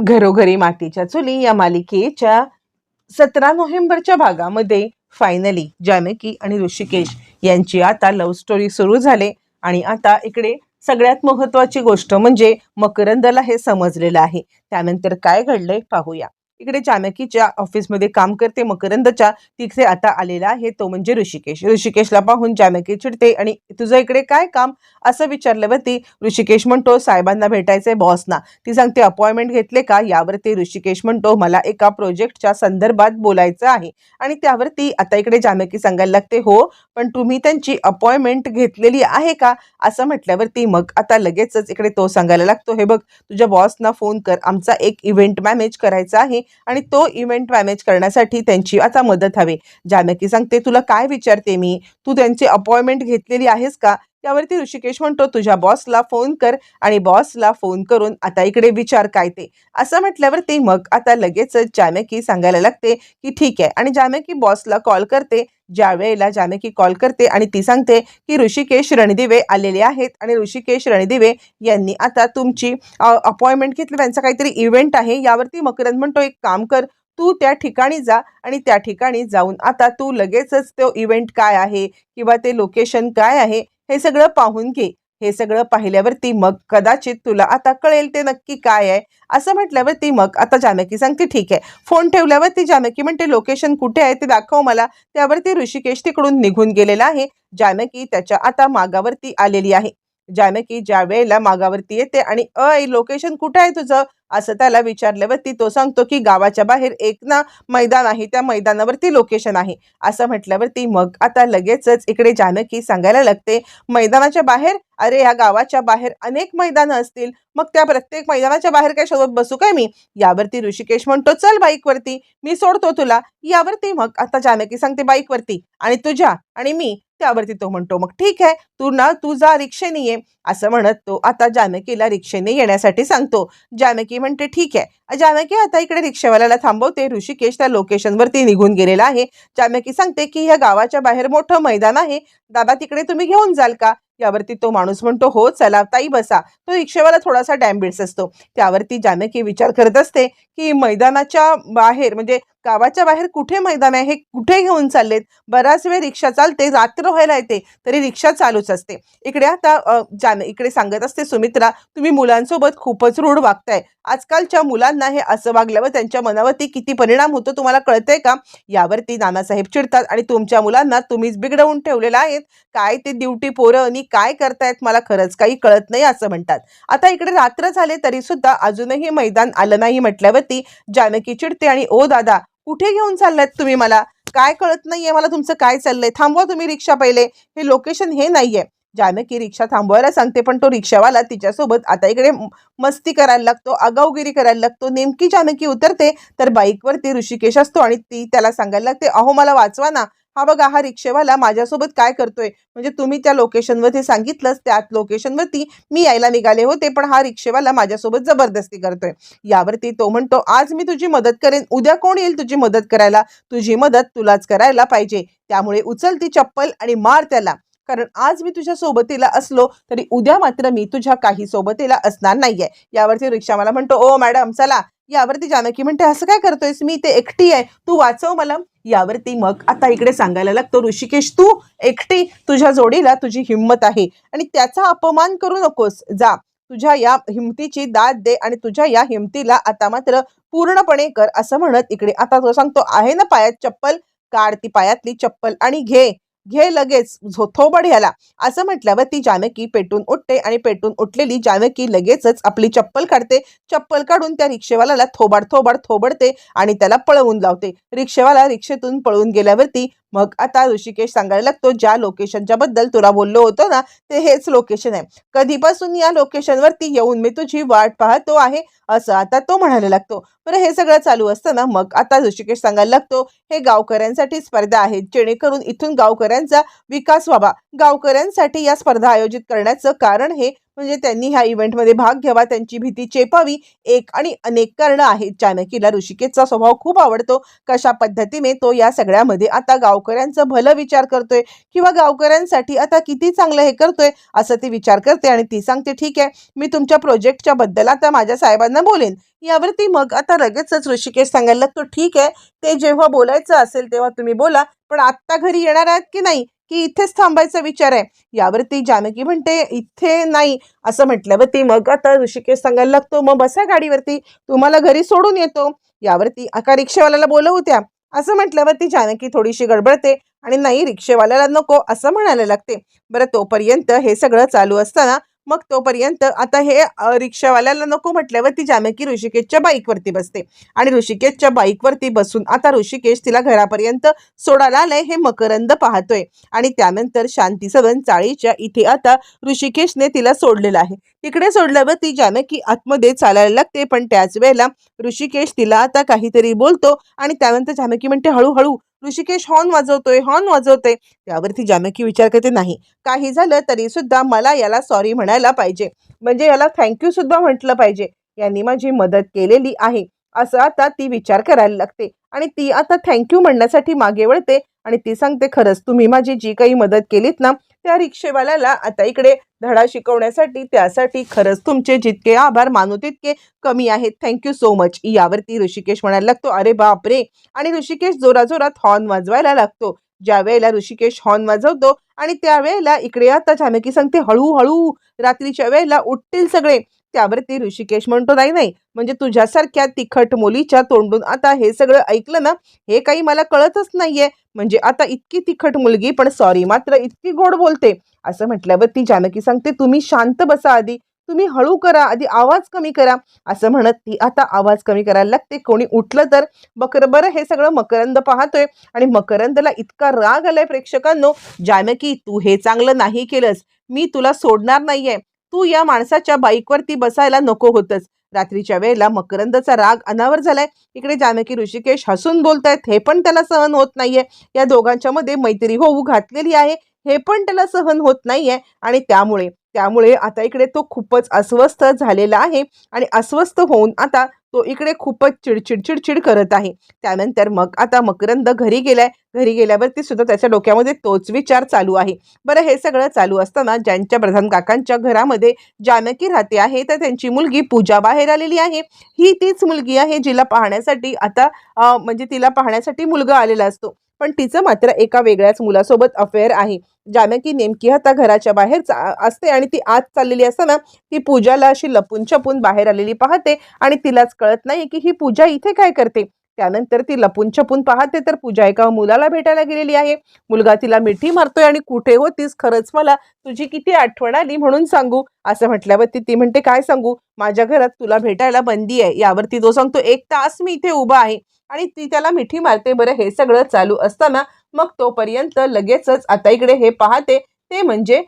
घरोघरी मातीच्या चुली या मालिकेच्या सतरा नोव्हेंबरच्या भागामध्ये फायनली जानकी आणि ऋषिकेश यांची आता लव्ह स्टोरी सुरू झाले. आणि आता इकडे सगळ्यात महत्वाची गोष्ट म्हणजे मकरंदला हे समजलेलं आहे. त्यानंतर काय घडलंय पाहूया. इकडे जानकीच्या ऑफिसमध्ये काम करते मकरंदच्या. तिथे आता आलेला आहे तो म्हणजे ऋषिकेश. ऋषिकेशला पाहून जानकी चिडते आणि तुझं इकडे काय काम? असं विचारल्यावरती ऋषिकेश म्हणतो साहेबांना भेटायचंय बॉसना ती सांगते अपॉइंटमेंट घेतले का? यावरती ऋषिकेश म्हणतो मला एका प्रोजेक्टच्या संदर्भात बोलायचं आहे. आणि त्यावरती आता इकडे जानकी सांगायला लागते हो पण तुम्ही त्यांची अपॉइंटमेंट घेतलेली आहे का? असं म्हटल्यावरती मग आता लगेचच इकडे तो सांगायला लागतो हे बघ तुझ्या बॉसना फोन कर. आमचा एक इव्हेंट मॅनेज करायचा आहे. आणि तो इव्हेंट मॅनेज करण्यासाठी त्यांची आता मदत हवी. जानकी सांगते तुला काय विचारते मी? तू त्यांची अपॉइंटमेंट घेतलेली आहेस का? त्यावरती ऋषिकेश म्हणतो तुझ्या बॉसला फोन कर आणि बॉसला फोन करून आता इकडे विचार काय ते. असं म्हटल्यावर ते मग आता लगेचच जामेकी सांगायला लागते की ठीक आहे. आणि जामेकी बॉसला कॉल करते. ज्या वेळेला जानकी कॉल करते आणि ती सांगते की ऋषिकेश रणदिवे आलेले आहेत. आणि ऋषिकेश रणदिवे यांनी आता तुमची अपॉइंटमेंट घेतली. त्यांचा काहीतरी इव्हेंट आहे. यावरती मकरंद म्हणतो एक काम कर. तू त्या ठिकाणी जा आणि त्या ठिकाणी जाऊन आता तू लगेचच तो इव्हेंट काय आहे? किंवा ते लोकेशन काय आहे? हे सगळं पाहून घे. हे सगळं पाहिल्यावरती मग कदाचित तुला आता कळेल ते नक्की काय आहे. असं म्हटल्यावरती मग आता जानकी सांगते ठीक आहे. फोन ठेवल्यावरती जानकी म्हणते लोकेशन कुठे आहे ते दाखव मला. त्यावरती ऋषिकेश तिकडून निघून गेलेला आहे. जानकी त्याच्या आता मागावरती आलेली आहे. जानकी ज्या वेळेला मागावरती येते आणि अय लोकेशन कुठं आहे तुझं? असं त्याला विचारल्यावरती तो सांगतो की गावाच्या बाहेर एक ना मैदान आहे त्या मैदानावरती लोकेशन आहे. असं म्हटल्यावरती मग आता लगेचच इकडे जानकी सांगायला लागते मैदानाच्या बाहेर? अरे या गावाच्या बाहेर अनेक मैदानं असतील. मग त्या प्रत्येक मैदानाच्या बाहेर काय शोधत बसू काय मी? यावरती ऋषिकेश म्हणतो चल बाईकवरती. मी सोडतो तुला. यावरती मग आता जानकी सांगते बाईकवरती. आणि तुझ्या? आणि मी? त्यावरती तो म्हणतो मग ठीक आहे तू ना तू जा रिक्षेने ये. असं म्हणत तो आता जानकीला रिक्षेने येण्यासाठी सांगतो. जानकी म्हणते ठीक आहे. जानकी आता इकडे रिक्षावाल्याला थांबवते. ऋषिकेश त्या लोकेशनवरती निघून गेलेला आहे. जानकी सांगते की ह्या गावाच्या बाहेर मोठं मैदान आहे. दादा तिकडे तुम्ही घेऊन जाल का? यावरती तो माणूस म्हणतो हो चला ताई बसा. तो रिक्षेवाला थोडासा डॅम्बिड्स असतो. त्यावरती जानकी विचार करत असते की मैदानाच्या बाहेर म्हणजे गावाच्या बाहेर कुठे मैदान आहे हे कुठे घेऊन चाललेत? बराच वेळ रिक्षा चालते रात्र व्हायला येते तरी रिक्षा चालूच असते. इकडे आता जान इकडे सांगत असते सुमित्रा तुम्ही मुलांसोबत खूपच रूढ वागताय. आजकालच्या मुलांना हे असं वागल्यावर त्यांच्या मनावरती किती परिणाम होतो तुम्हाला कळतंय का? यावरती नानासाहेब चिडतात आणि तुमच्या मुलांना तुम्हीच बिघडवून ठेवलेला आहे आहेत काय ते ड्युटी पोरं आणि काय करतायत मला खरंच काही कळत नाही असं म्हणतात. आता इकडे रात्र झाले तरी सुद्धा अजूनही मैदान आलं नाही म्हटल्यावरती जानकी चिडते आणि ओ दादा कुठे घेऊन चाललात तुम्ही मला? काय कळत नाहीये मला तुमचं काय चाललंय? थांबवा तुम्ही रिक्षा पहिले. हे लोकेशन हे नाहीये. जानकी रिक्षा थांबवायला सांगते पण तो रिक्षावाला तिच्यासोबत आता इकडे मस्ती करायला लागतो आगावगिरी करायला लागतो. नेमकी जानकी उतरते तर बाईकवरती ऋषिकेश असतो आणि ती त्याला सांगायला लागते अहो मला वाचवा ना. हा बघा हा रिक्षेवाला माझ्यासोबत काय करतोय? म्हणजे तुम्ही त्या लोकेशनवरती सांगितलंच त्याच लोकेशनवरती मी यायला निघाले होते पण हा रिक्षेवाला माझ्यासोबत जबरदस्ती करतोय. यावरती तो म्हणतो आज मी तुझी मदत करेन. उद्या कोण येईल तुझी मदत करायला? तुझी मदत तुलाच करायला पाहिजे. त्यामुळे उचल ती चप्पल आणि मार त्याला. कारण आज मी तुझ्या सोबतीला असलो तरी उद्या मात्र मी तुझ्या काही सोबतीला असणार नाहीये. यावरती रिक्षा मला म्हणतो ओ मॅडम चला. यावरती जानकी म्हणते असं काय करतोयस? मी ते एकटी आहे. तू वाचव मला. यावरती मग आता इकडे सांगायला लागतो ऋषिकेश तू एकटी तुझ्या जोडीला तुझी हिंमत आहे आणि त्याचा अपमान करू नकोस. जा. तुझ्या या हिमतीची दाद दे आणि तुझ्या या हिमतीला आता मात्र पूर्णपणे कर असं म्हणत इकडे आता तो सांगतो आहे ना पायात चप्पल? काढ ती पायातली चप्पल आणि घे. घे लगेच झो- थोबड ह्याला. असं म्हटल्यावर ती जानकी पेटून उठते आणि पेटून उठलेली जानकी लगेचच आपली चप्पल काढते. चप्पल काढून त्या रिक्षेवाल्याला थोबाड थोबाड थोबडते आणि त्याला पळवून लावते. रिक्षेवाला रिक्षेतून पळून गेल्यावरती मग आता ऋषिकेश सांगायला लागतो ज्या लोकेशनच्या बद्दल तुला बोललो होतो ना ते हेच लोकेशन आहे. कधीपासून या लोकेशनवरती येऊन मी तुझी वाट पाहतो आहे असं आता तो म्हणायला लागतो. बरं हे सगळं चालू असताना मग आता ऋषिकेश सांगायला लागतो हे गावकऱ्यांसाठी स्पर्धा आहे जेणेकरून इथून गावकऱ्यांचा विकास व्हावा. गावकऱ्यांसाठी या स्पर्धा आयोजित करण्याचं कारण हे म्हणजे त्यांनी ह्या इव्हेंटमध्ये भाग घ्यावा त्यांची भीती चेपावी. एक आणि अनेक कारणं आहेत जानकीला ऋषिकेशचा स्वभाव खूप आवडतो. कशा पद्धतीने तो या सगळ्यामध्ये आता गावकऱ्यांचं भलं विचार करतोय किंवा गावकऱ्यांसाठी आता किती चांगलं हे करतोय असं ती विचार करते आणि ती सांगते ठीक आहे मी तुमच्या प्रोजेक्टच्या बद्दल आता माझ्या साहेबांना बोलेन. यावरती मग आता लगेचच ऋषिकेश सांगायला लागतो ठीक आहे ते जेव्हा बोलायचं असेल तेव्हा तुम्ही बोला पण आत्ता घरी येणार आहात की नाही? की इथेच थांबायचा विचार आहे. यावरती जानकी म्हणते इथे नाही. असं म्हटल्यावरती मग आता ऋषिकेश सांगायला लागतो मग बसा गाडीवरती तुम्हाला घरी सोडून येतो. यावरती आका रिक्षावाल्याला बोलवू त्या असं म्हटल्यावरती जानकी थोडीशी गडबडते आणि नाही रिक्षेवाल्याला नको असं म्हणायला लागते. बरं तोपर्यंत हे सगळं चालू असताना मग तोपर्यंत आता हे रिक्षावाल्याला नको म्हटल्यावर ती जानकी ऋषिकेशच्या बाईकवरती बसते. आणि ऋषिकेशच्या बाईकवरती बसून आता ऋषिकेश तिला घरापर्यंत सोडायला आलंय हे मकरंद पाहतोय. आणि त्यानंतर शांती सदन चाळीच्या इथे आता ऋषिकेशने तिला सोडलेलं आहे. तिकडे सोडल्यावर ती जानकी आतमध्ये चालायला लागते पण त्याच वेळेला ऋषिकेश तिला आता काहीतरी बोलतो आणि त्यानंतर जानकी म्हणते हळूहळू ऋषिकेश हॉर्न वाजवतोय हॉर्न वाजवतोय. त्यावरती जानकी विचार करते नाही काही झालं तरी सुद्धा मला याला सॉरी म्हणायला पाहिजे. म्हणजे याला थँक्यू सुद्धा म्हटलं पाहिजे. यांनी माझी मदत केलेली आहे. असं आता ती विचार करायला लागते. आणि ती आता थँक्यू म्हणण्यासाठी मागे वळते आणि ती सांगते खरंच तुम्ही माझी जी काही मदत केलीत ना त्या रिक्षेवाल्याला आता इकडे धडा शिकवण्यासाठी त्यासाठी खरंच तुमचे जितके आभार मानू तितके कमी आहेत. थँक्यू सो मच यावरती ऋषिकेश म्हणायला लागतो अरे बापरे! आणि ऋषिकेश जोराजोरात हॉर्न वाजवायला लागतो. ज्या वेळेला ऋषिकेश हॉर्न वाजवतो आणि त्यावेळेला इकडे आता जानकी सांगते हळूहळू रात्रीच्या वेळेला उठतील सगळे. त्यावरती ऋषिकेश म्हणतो नाही नाही म्हणजे तुझ्यासारख्या तिखट मुलीच्या तोंडून आता हे सगळं ऐकलं ना हे काही मला कळतच नाहीये. म्हणजे आता इतकी तिखट मुलगी पण सॉरी मात्र इतकी गोड बोलते. असं म्हटल्यावर ती जानकी सांगते तुम्ही शांत बसा आधी तुम्ही हळू करा आधी आवाज कमी करा. असं म्हणत ती आता आवाज कमी करायला लागते. कोणी उठलं तर बकरबर हे सगळं मकरंद पाहतोय. आणि मकरंदला इतका राग आलाय प्रेक्षकांनो जानकी तू हे चांगलं नाही केलंस. मी तुला सोडणार नाहीये. तू या माणसाच्या बाईकवरती बसायला नको होतस. रात्रीच्या वेळेला मकरंदचा राग अनावर झालाय. इकडे जानकी ऋषिकेश हसून बोलतायत हे पण त्याला सहन होत नाहीये. या दोघांच्या मध्ये मैत्री होऊ घातलेली आहे. हे पण त्याला सहन होत नाहीये आणि त्यामुळे त्यामुळे आता इकडे तो खूपच अस्वस्थ झालेला आहे आणि अस्वस्थ होऊन आता तो इकडे खूपच चिडचिड चिडचिड करत आहे. त्यानंतर मग आता मकरंद घरी गेलाय. घरी गेल्यावरती सुद्धा त्याच्या डोक्यामध्ये तोच विचार चालू आहे. बरं हे सगळं चालू असताना ज्यांच्या प्रधान काकांच्या घरामध्ये जानकी राहते आहे तर त्यांची मुलगी पूजा बाहेर आलेली आहे. ही तीच मुलगी आहे जिला पाहण्यासाठी आता म्हणजे तिला पाहण्यासाठी मुलगा आलेला असतो. पण तिचं मात्र एका वेगळ्याच मुलासोबत अफेअर आहे. जानकी नेमकी आता घराच्या बाहेर असते आणि ती आत चाललेली असताना ती पूजाला अशी लपून छपून बाहेर आलेली पाहते आणि तिलाच कळत नाही की ही पूजा इथे काय करते. त्यानंतर ती लपून छपून पाहते तर पूजा एका मुलाला भेटायला गेलेली आहे. मुलगा तिला मिठी मारतोय आणि कुठे होतीस? खरंच मला तुझी किती आठवण आली म्हणून सांगू. असं म्हटल्यावरती ती म्हणते काय सांगू? माझ्या घरात तुला भेटायला बंदी आहे. यावरती तो सांगतो एक तास मी इथे उभा आहे. आणि ती त्याला मिठी मारते बरं हे सगळं चालू असताना मग तोपर्यंत लगेचच आता इकडे हे पाहते. ते म्हणजे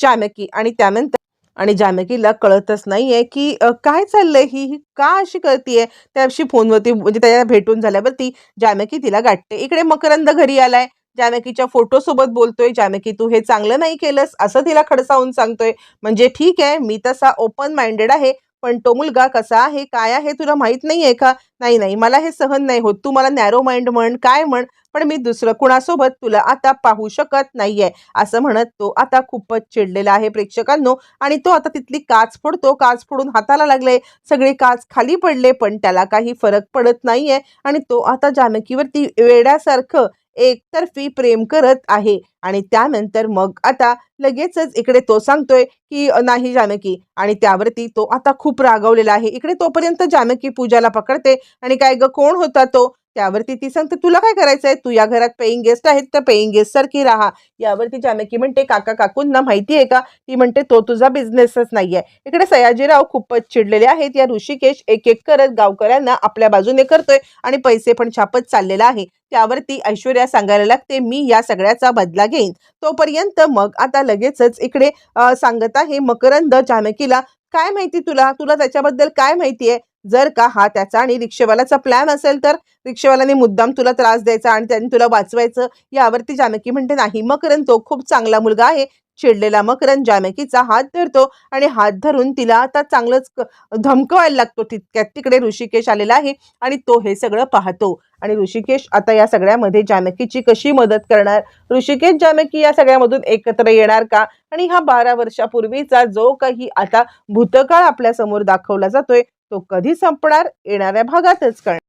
जानकी. आणि त्यानंतर आणि जानकीला कळतच नाहीये की काय चाललंय ही? ही का अशी करतीये? त्याशी फोनवरती म्हणजे त्याला भेटून झाल्यावरती जानकी तिला गाठते. इकडे मकरंद घरी आलाय. जानकीच्या फोटो सोबत बोलतोय. जानकी तू हे चांगलं नाही केलंस? असं तिला खडसावून सांगतोय. म्हणजे ठीक आहे. मी तसा ओपन माइंडेड आहे. पण तो मुलगा कसा आहे काय आहे तुला माहीत नाहीये का? नाही नाही मला हे सहन नाही होत. तू मला नॅरो माइंड म्हण काय म्हण पण मी दुसरं कुणासोबत तुला आता पाहू शकत नाहीये असं म्हणत तो आता खूपच चिडलेला आहे प्रेक्षकांनो. आणि तो आता तिथली काच फोडतो काच फोडून हाताला लागले. सगळे काच खाली पडले पण त्याला काही फरक पडत नाहीये. आणि तो आता जानकीवरती वेड्यासारखं एकतर्फी प्रेम करत आहे. आणि त्यानंतर मग आता लगेचच इकडे तो सांगतोय की नाही जानकी आणि त्यावरती तो आता खूप रागवलेला आहे. इकडे तोपर्यंत जानकी पूजाला पकडते. आणि काय ग कोण होता तो? त्यावरती ती सांगते तुला काय करायचंय? तू या घरात पेईंग गेस्ट आहेत तर पेईंग गेस्ट सारखी राहा. यावरती जानकी म्हणते काका काकूंना माहिती आहे का? ती म्हणते तो तुझा बिझनेसच नाहीये. इकडे सयाजीराव खूपच चिडलेले आहेत. या ऋषिकेश एक एक करत गावकऱ्यांना आपल्या बाजूने करतोय आणि पैसे पण छापत चाललेला आहे. त्यावरती ऐश्वर्या सांगायला लागते मी या सगळ्याचा बदला घेईन. तोपर्यंत मग आता लगेचच इकडे सांगत आहे मकरंद जानकीला काय माहिती तुला? तुला त्याच्याबद्दल काय माहिती आहे? जर का हा त्याचा आणि रिक्षेवाल्याचा प्लॅन असेल तर रिक्षेवाल्याने मुद्दाम तुला त्रास द्यायचा आणि त्यांनी तुला वाचवायचं यावरती जानकी म्हणते नाही मकरण तो खूप चांगला मुलगा आहे चिडलेला मकरन जानकीचा हात धरतो आणि हात धरून तिला आता चांगलंच क- धमकवायला लागतो तितक्यात. तिकडे ऋषिकेश आलेला आहे आणि तो हे सगळं पाहतो. आणि ऋषिकेश आता या सगळ्यामध्ये जानकीची कशी मदत करणार? ऋषिकेश जानकी या सगळ्यामधून एकत्र येणार का? आणि हा बारा वर्षापूर्वीचा जो काही आता भूतकाळ आपल्यासमोर दाखवला जातोय तो कधी संपणार येणाऱ्या भागातच कळणार.